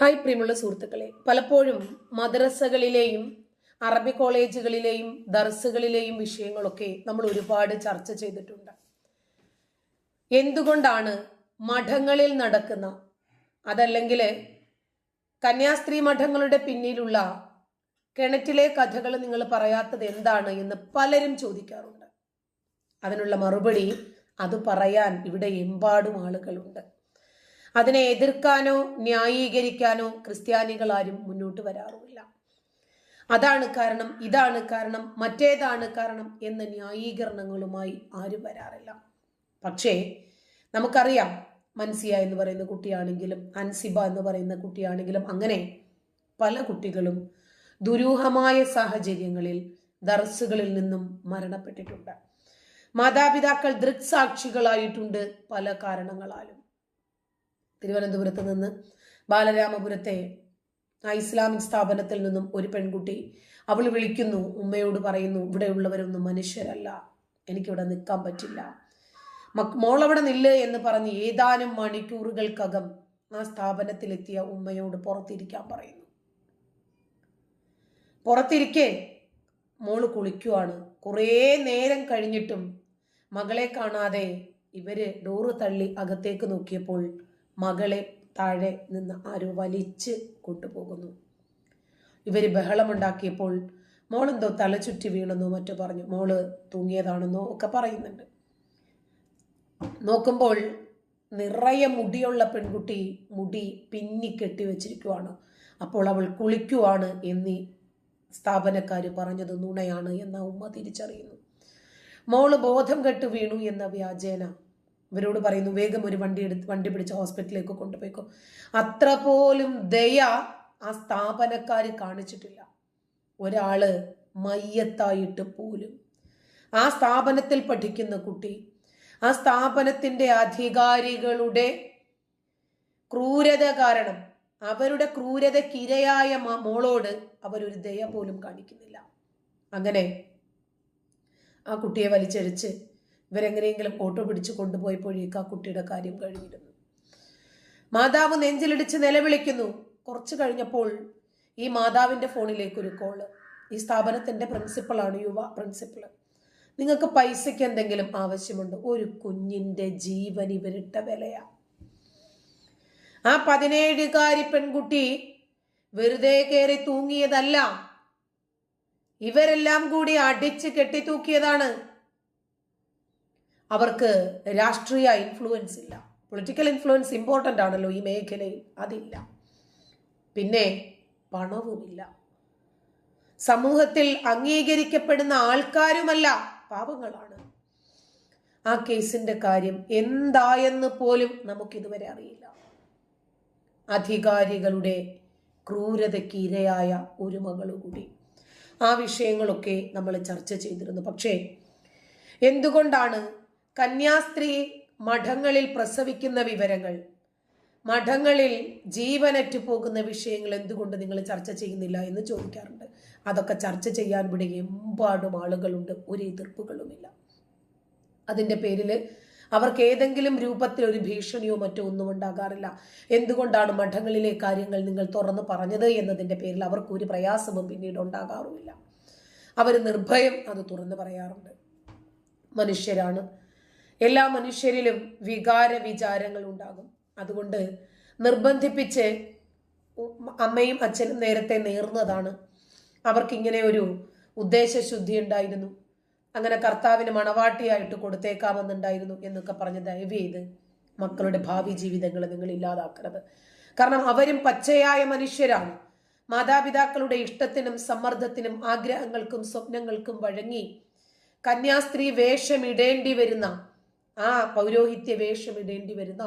Hi പ്രിയമുള്ള സുഹൃത്തുക്കളെ. പലപ്പോഴും മദ്രസകളിലെയും അറബി കോളേജുകളിലെയും ദർസുകളിലെയും വിഷയങ്ങളൊക്കെ നമ്മൾ ഒരുപാട് ചർച്ച ചെയ്തിട്ടുണ്ട്. എന്തുകൊണ്ടാണ് മഠങ്ങളിൽ നടക്കുന്ന അതല്ലെങ്കിൽ കന്യാസ്ത്രീ മഠങ്ങളുടെ പിന്നിലുള്ള കിണറ്റിലെ കഥകൾ നിങ്ങൾ പറയാത്തത് എന്താണ് എന്ന് പലരും ചോദിക്കാറുണ്ട്. അതിനുള്ള മറുപടി അത് പറയാൻ ഇവിടെ എമ്പാടും ആളുകളുണ്ട്. അതിനെ എതിർക്കാനോ ന്യായീകരിക്കാനോ ക്രിസ്ത്യാനികൾ ആരും മുന്നോട്ട് വരാറുമില്ല. അതാണ് കാരണം ഇതാണ് കാരണം മറ്റേതാണ് കാരണം എന്ന ന്യായീകരണങ്ങളുമായി ആരും വരാറില്ല. പക്ഷേ നമുക്കറിയാം മൻസിയ എന്ന് പറയുന്ന കുട്ടിയാണെങ്കിലും അൻസിബ എന്ന് പറയുന്ന കുട്ടിയാണെങ്കിലും അങ്ങനെ പല കുട്ടികളും ദുരൂഹമായ സാഹചര്യങ്ങളിൽ ദർസുകളിൽ നിന്നും മരണപ്പെട്ടിട്ടുണ്ട്. മാതാപിതാക്കൾ ദൃക്സാക്ഷികളായിട്ടുണ്ട് പല കാരണങ്ങളാലും. തിരുവനന്തപുരത്ത് നിന്ന് ബാലരാമപുരത്തെ ആ ഇസ്ലാമിക് സ്ഥാപനത്തിൽ നിന്നും ഒരു പെൺകുട്ടി അവൾ വിളിക്കുന്നു ഉമ്മയോട് പറയുന്നു ഇവിടെയുള്ളവരൊന്നും മനുഷ്യരല്ല. എനിക്കിവിടെ നിൽക്കാൻ പറ്റില്ല. മക് മോളവിടെ നില്ല് എന്ന് പറഞ്ഞ് ഏതാനും മണിക്കൂറുകൾക്കകം ആ സ്ഥാപനത്തിലെത്തിയ ഉമ്മയോട് പുറത്തിരിക്കാൻ പറയുന്നു. പുറത്തിരിക്കെ മോൾ കുളിക്കുവാണ്. കുറേ നേരം കഴിഞ്ഞിട്ടും മകളെ കാണാതെ ഇവർ ഡോറ് തള്ളി അകത്തേക്ക് നോക്കിയപ്പോൾ മകളെ താഴെ നിന്ന് ആരോ വലിച്ച് കൊണ്ടുപോകുന്നു. ഇവർ ബഹളമുണ്ടാക്കിയപ്പോൾ മോളെന്തോ തലചുറ്റി വീണെന്നോ മറ്റോ പറഞ്ഞു. മോൾ തൂങ്ങിയതാണെന്നോ ഒക്കെ പറയുന്നുണ്ട്. നോക്കുമ്പോൾ നിറയെ മുടിയുള്ള പെൺകുട്ടി മുടി പിന്നി കെട്ടി വെച്ചിരിക്കുവാണ്. അപ്പോൾ അവൾ കുളിക്കുവാണ് എന്നീ സ്ഥാപനക്കാർ പറഞ്ഞത് നുണയാണ് എന്ന ഉമ്മ തിരിച്ചറിയുന്നു. മോൾ ബോധം കെട്ട് വീണു എന്ന വ്യാജേന ഇവരോട് പറയുന്നു വേഗം ഒരു വണ്ടി എടുത്ത് വണ്ടി പിടിച്ച് ഹോസ്പിറ്റലിലേക്ക് കൊണ്ടുപോയിക്കോ. അത്ര പോലും ദയ ആ സ്ഥാപനക്കാർ കാണിച്ചിട്ടില്ല. ഒരാൾ മയ്യത്തായിട്ട് പോലും. ആ സ്ഥാപനത്തിൽ പഠിക്കുന്ന കുട്ടി ആ സ്ഥാപനത്തിന്റെ അധികാരികളുടെ ക്രൂരത കാരണം അവരുടെ ക്രൂരതക്കിരയായ മോളോട് അവരൊരു ദയ പോലും കാണിക്കുന്നില്ല. അങ്ങനെ ആ കുട്ടിയെ വലിച്ചഴിച്ച് ഇവരെങ്ങനെയെങ്കിലും ഓട്ടോ പിടിച്ച് കൊണ്ടുപോയപ്പോഴേക്ക് ആ കുട്ടിയുടെ കാര്യം കഴിഞ്ഞിരുന്നു. മാതാവ് നെഞ്ചിലിടിച്ച് നിലവിളിക്കുന്നു. കുറച്ച് കഴിഞ്ഞപ്പോൾ ഈ മാതാവിന്റെ ഫോണിലേക്ക് ഒരു കോൾ. ഈ സ്ഥാപനത്തിന്റെ പ്രിൻസിപ്പളാണ് യുവ പ്രിൻസിപ്പൾ നിങ്ങൾക്ക് പൈസയ്ക്ക് എന്തെങ്കിലും ആവശ്യമുണ്ട് ഒരു കുഞ്ഞിന്റെ ജീവൻ ഇവരിട്ട വിലയാ. ആ പതിനേഴുകാരി പെൺകുട്ടി വെറുതെ കയറി തൂങ്ങിയതല്ല. ഇവരെല്ലാം കൂടി അടിച്ച് കെട്ടിത്തൂക്കിയതാണ്. അവർക്ക് രാഷ്ട്രീയ ഇൻഫ്ലുവൻസ് ഇല്ല. പൊളിറ്റിക്കൽ ഇൻഫ്ലുവൻസ് ഇമ്പോർട്ടന്റ് ആണല്ലോ ഈ മേഖലയിൽ. അതില്ല. പിന്നെ പണവുമില്ല. സമൂഹത്തിൽ അംഗീകരിക്കപ്പെടുന്ന ആൾക്കാരുമല്ല പാവങ്ങളാണ്. ആ കേസിന്റെ കാര്യം എന്തായെന്ന് പോലും നമുക്കിതുവരെ അറിയില്ല. അധികാരികളുടെ ക്രൂരതയ്ക്ക് ഇരയായ ഒരു മകളുകൂടി ആ വിഷയങ്ങളൊക്കെ നമ്മൾ ചർച്ച ചെയ്തിരുന്നു. പക്ഷേ എന്തുകൊണ്ടാണ് കന്യാസ്ത്രീ മഠങ്ങളിൽ പ്രസവിക്കുന്ന വിവരങ്ങൾ. മഠങ്ങളിൽ ജീവനറ്റ് പോകുന്ന വിഷയങ്ങൾ എന്തുകൊണ്ട് നിങ്ങൾ ചർച്ച ചെയ്യുന്നില്ല എന്ന് ചോദിക്കാറുണ്ട്. അതൊക്കെ ചർച്ച ചെയ്യാൻ ഇവിടെ എമ്പാടും ആളുകളുണ്ട്. ഒരു എതിർപ്പുകളുമില്ല. അതിന്റെ പേരിൽ അവർക്ക് ഏതെങ്കിലും രൂപത്തിൽ ഒരു ഭീഷണിയോ മറ്റോ ഒന്നും ഉണ്ടാകാറില്ല. എന്തുകൊണ്ടാണ് മഠങ്ങളിലെ കാര്യങ്ങൾ നിങ്ങൾ തുറന്നു പറഞ്ഞത് എന്നതിന്റെ പേരിൽ അവർക്ക് ഒരു പ്രയാസവും പിന്നീട് ഉണ്ടാകാറുമില്ല. അവർ നിർഭയം അത് തുറന്നു പറയാറുണ്ട്. മനുഷ്യരാണ്. എല്ലാ മനുഷ്യരിലും വികാര വിചാരങ്ങൾ ഉണ്ടാകും. അതുകൊണ്ട് നിർബന്ധിപ്പിച്ച് അമ്മയും അച്ഛനും നേരത്തെ നേർന്നതാണ്. അവർക്കിങ്ങനെ ഒരു ഉദ്ദേശശുദ്ധി ഉണ്ടായിരുന്നു. അങ്ങനെ കർത്താവിന് മണവാട്ടിയായിട്ട് കൊടുത്തേക്കാമെന്നുണ്ടായിരുന്നു എന്നൊക്കെ പറഞ്ഞ് ദയവ് ചെയ്ത് മക്കളുടെ ഭാവി ജീവിതങ്ങൾ നിങ്ങൾ ഇല്ലാതാക്കരുത്. കാരണം അവരും പച്ചയായ മനുഷ്യരാണ്. മാതാപിതാക്കളുടെ ഇഷ്ടത്തിനും സമ്മർദ്ദത്തിനും ആഗ്രഹങ്ങൾക്കും സ്വപ്നങ്ങൾക്കും വഴങ്ങി കന്യാസ്ത്രീ വേഷമിടേണ്ടി വരുന്ന ആ പൗരോഹിത്യ വേഷമിടേണ്ടി വരുന്ന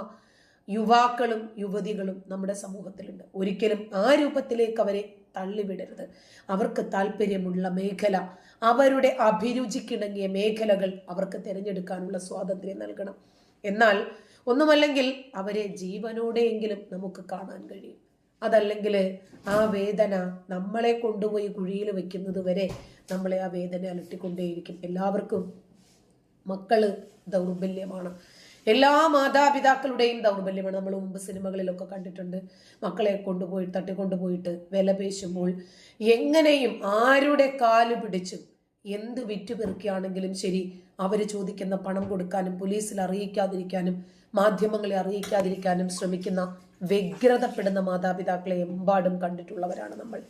യുവാക്കളും യുവതികളും നമ്മുടെ സമൂഹത്തിലുണ്ട്. ഒരിക്കലും ആ രൂപത്തിലേക്ക് അവരെ തള്ളിവിടരുത്. അവർക്ക് താല്പര്യമുള്ള മേഖല അവരുടെ അഭിരുചിക്കിണങ്ങിയ മേഖലകൾ അവർക്ക് തിരഞ്ഞെടുക്കാനുള്ള സ്വാതന്ത്ര്യം നൽകണം. എന്നാൽ ഒന്നുമല്ലെങ്കിൽ അവരെ ജീവനോടെയെങ്കിലും നമുക്ക് കാണാൻ കഴിയും. അതല്ലെങ്കിൽ ആ വേദന നമ്മളെ കൊണ്ടുപോയി കുഴിയിൽ വയ്ക്കുന്നത് വരെ നമ്മളെ ആ വേദന അലട്ടിക്കൊണ്ടേയിരിക്കും എല്ലാവർക്കും മക്കൾ ദൗർബല്യമാണ്. എല്ലാ മാതാപിതാക്കളുടെയും ദൗർബല്യമാണ്. നമ്മൾ മുമ്പ് സിനിമകളിലൊക്കെ കണ്ടിട്ടുണ്ട്. മക്കളെ കൊണ്ടുപോയി തട്ടിക്കൊണ്ടുപോയിട്ട് വില പേശുമ്പോൾ എങ്ങനെയും ആരുടെ കാൽ പിടിച്ചും എന്ത് വിറ്റുപെറുക്കിയാണെങ്കിലും ശരി അവർ ചോദിക്കുന്ന പണം കൊടുക്കാനും പോലീസിൽ അറിയിക്കാതിരിക്കാനും മാധ്യമങ്ങളെ അറിയിക്കാതിരിക്കാനും ശ്രമിക്കുന്ന വ്യഗ്രതപ്പെടുന്ന മാതാപിതാക്കളെ എമ്പാടും കണ്ടിട്ടുള്ളവരാണ് നമ്മൾ.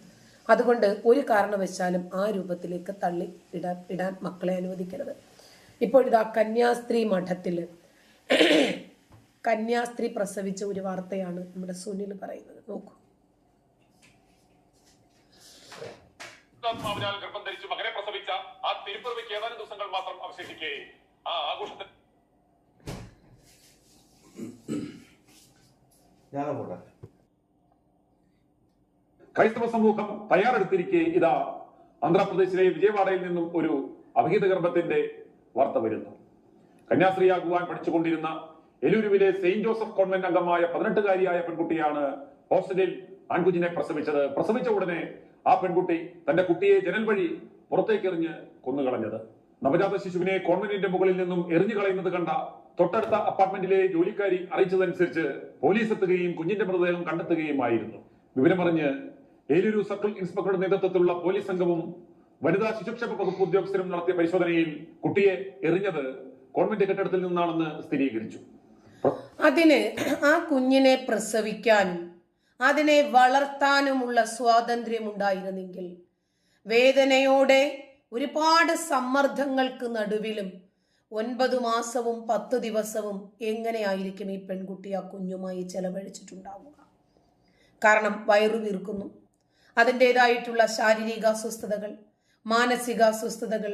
അതുകൊണ്ട് ഒരു കാരണവശാലും ആ രൂപത്തിലേക്ക് തള്ളി ഇടാൻ ഇടാൻ മക്കളെ അനുവദിക്കരുത്. ഇപ്പോൾ ഇതാ കന്യാസ്ത്രീ മഠത്തിൽ കന്യാസ്ത്രീ പ്രസവിച്ച ഒരു വാർത്തയാണ് നമ്മുടെ സുനിൽ പറയുന്നത്. നോക്കൂ. ആത്മാവിനാൽ ഗർഭം ധരിച്ച് മകനെ പ്രസവിച്ച ആ തിരുപ്പിറവിക്ക് ഏതാനും ദിവസങ്ങൾ മാത്രം അവശേഷിക്കെ. ആ ആഘോഷത്തിൽ ക്രൈസ്തവ സമൂഹം തയ്യാറെടുത്തിരിക്കെ ഇതാ. ആന്ധ്രാപ്രദേശിലെ വിജയവാഡയിൽ നിന്നും ഒരു അഭിഹിത ഗർഭത്തിന്റെ വാർത്ത വരുന്നു. കന്യാസ്ത്രീയാകുവാൻ പഠിച്ചുകൊണ്ടിരുന്ന എലൂരുവിലെ സെയിന്റ് ജോസഫ് കോൺവെന്റ് അംഗമായ പതിനെട്ടുകാരിയായ പെൺകുട്ടിയാണ് ഹോസ്റ്റലിൽ ആൺകുഞ്ഞിനെ പ്രസവിച്ചത്. പ്രസവിച്ച ഉടനെ ആ പെൺകുട്ടി തന്റെ കുട്ടിയെ ജനൽ വഴി പുറത്തേക്ക് എറിഞ്ഞ് കൊന്നുകളഞ്ഞത്. നവജാത ശിശുവിനെ കോൺവെന്റിന്റെ മുകളിൽ നിന്നും എറിഞ്ഞു കളയുന്നത് കണ്ട തൊട്ടടുത്ത അപ്പാർട്ട്മെന്റിലെ ജോലിക്കാരി അറിയിച്ചതനുസരിച്ച് പോലീസ് എത്തുകയും കുഞ്ഞിന്റെ മൃതദേഹം കണ്ടെത്തുകയുമായിരുന്നു. വിവരമറിഞ്ഞ് ഏലൂരു സർക്കിൾ ഇൻസ്പെക്ടറുടെ നേതൃത്വത്തിലുള്ള പോലീസ് സംഘവും വനിതാ ശിശുക്ഷേമ വകുപ്പ് ഉദ്യോഗസ്ഥരും നടത്തിയ പരിശോധനയിൽ കുട്ടിയെ എറിഞ്ഞത് ഗവൺമെന്റ് കെട്ടിടത്തിൽ നിന്നാണെന്ന് സ്ഥിരീകരിച്ചു. അതിന് ആ കുഞ്ഞിനെ പ്രസവിക്കാനും അതിനെ വളർത്താനുമുള്ള സ്വാതന്ത്ര്യം ഉണ്ടായിരുന്നെങ്കിൽ വേദനയോടെ ഒരുപാട് സമ്മർദ്ദങ്ങൾക്ക് നടുവിലും ഒൻപത് മാസവും പത്ത് ദിവസവും എങ്ങനെയായിരിക്കും ഈ പെൺകുട്ടി ആ കുഞ്ഞുമായി ചെലവഴിച്ചിട്ടുണ്ടാവുക? കാരണം വയറു വീർക്കുന്നു. അതിന്റെതായിട്ടുള്ള ശാരീരിക അസ്വസ്ഥതകൾ മാനസിക അസ്വസ്ഥതകൾ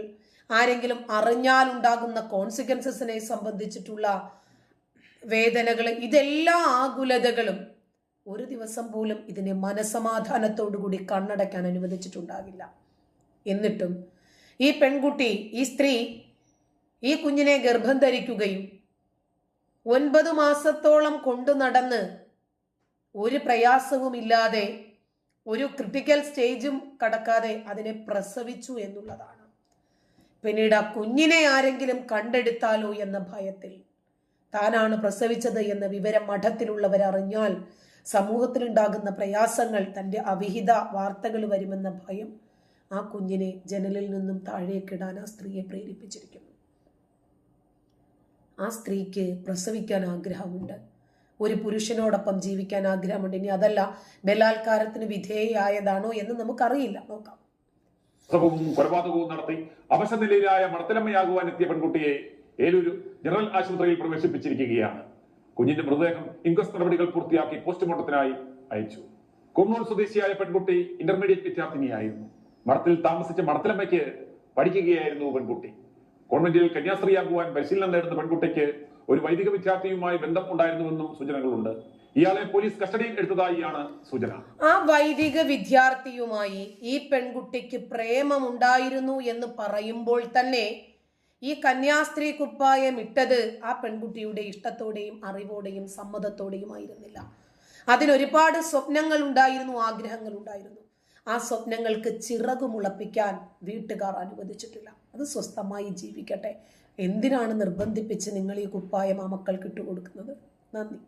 ആരെങ്കിലും അറിഞ്ഞാൽ ഉണ്ടാകുന്ന കോൺസിക്വൻസസിനെ സംബന്ധിച്ചിട്ടുള്ള വേദനകൾ ഇതെല്ലാ ആകുലതകളും ഒരു ദിവസം പോലും ഇതിനെ മനസമാധാനത്തോടുകൂടി കണ്ണടയ്ക്കാൻ അനുവദിച്ചിട്ടുണ്ടാകില്ല. എന്നിട്ടും ഈ പെൺകുട്ടി ഈ സ്ത്രീ ഈ കുഞ്ഞിനെ ഗർഭം ധരിക്കുകയും ഒൻപത് മാസത്തോളം കൊണ്ടു നടന്ന് ഒരു പ്രയാസവുമില്ലാതെ ഒരു ക്രിട്ടിക്കൽ സ്റ്റേജും കടക്കാതെ അതിനെ പ്രസവിച്ചു എന്നുള്ളതാണ്. പിന്നീട് ആ കുഞ്ഞിനെ ആരെങ്കിലും കണ്ടെടുത്താലോ എന്ന ഭയത്തിൽ. താനാണ് പ്രസവിച്ചത് എന്ന വിവരം മഠത്തിലുള്ളവർ അറിഞ്ഞാൽ സമൂഹത്തിലുണ്ടാകുന്ന പ്രയാസങ്ങൾ തന്റെ അവിഹിത വാർത്തകൾ വരുമെന്ന ഭയം ആ കുഞ്ഞിനെ ജനലിൽ നിന്നും താഴേക്കിടാൻ ആ സ്ത്രീയെ പ്രേരിപ്പിച്ചിരിക്കുന്നു. ആ സ്ത്രീക്ക് പ്രസവിക്കാൻ ആഗ്രഹമുണ്ട്. ഒരു പുരുഷനോടൊപ്പം ജീവിക്കാൻ ആഗ്രഹമുണ്ട്. ഇനി അതല്ല ബലാത്കാരത്തിന് വിധേയയായതാണോ എന്ന് നമുക്കറിയില്ല. നോക്കാം. കൊലപാതകവും നടത്തി അവശനിലയിലായ മടത്തലമ്മയാകുവാൻ എത്തിയ പെൺകുട്ടിയെ ഏലൂരു ജനറൽ ആശുപത്രിയിൽ പ്രവേശിപ്പിച്ചിരിക്കുകയാണ്. കുഞ്ഞിന്റെ മൃതദേഹം ഇൻക്വസ്റ്റ് നടപടികൾ പൂർത്തിയാക്കി പോസ്റ്റ്മോർട്ടത്തിനായി അയച്ചു. കുന്നൂർ സ്വദേശിയായ പെൺകുട്ടി ഇന്റർമീഡിയറ്റ് വിദ്യാർത്ഥിനിയായിരുന്നു. മഠത്തിൽ താമസിച്ച മടത്തലമ്മയ്ക്ക് പഠിക്കുകയായിരുന്നു പെൺകുട്ടി. കോൺവെന്റിൽ കന്യാസ്ത്രീയാകുവാൻ പരിശീലനം നേടുന്ന പെൺകുട്ടിക്ക് ഒരു വൈദിക വിദ്യാർത്ഥിയുമായി ബന്ധം ഉണ്ടായിരുന്നുവെന്നും സൂചനകളുണ്ട്. ഇയാളെ പോലീസ് കസ്റ്റഡിയിൽ എടുത്തതായിയാണ് സൂചന. ആ വൈദിക വിദ്യാർത്ഥിയുമായി ഈ പെൺകുട്ടിക്ക് പ്രേമം ഉണ്ടായിരുന്നു എന്ന് പറയുമ്പോൾ തന്നെ ഈ കന്യാസ്ത്രീ കുപ്പായം ഇട്ടത് ആ പെൺകുട്ടിയുടെ ഇഷ്ടത്തോടെയും അറിവോടെയും സമ്മതത്തോടെയും ആയിരുന്നില്ല. അതിനൊരുപാട് സ്വപ്നങ്ങൾ ഉണ്ടായിരുന്നു ആഗ്രഹങ്ങൾ ഉണ്ടായിരുന്നു. ആ സ്വപ്നങ്ങൾക്ക് ചിറകു മുളപ്പിക്കാൻ വീട്ടുകാർ അനുവദിച്ചിട്ടില്ല. അത് സ്വസ്ഥമായി ജീവിക്കട്ടെ. എന്തിനാണ് നിർബന്ധിപ്പിച്ച് നിങ്ങൾ ഈ കുപ്പായം ആ മക്കൾക്ക് ഇട്ടുകൊടുക്കുന്നത്? നന്ദി.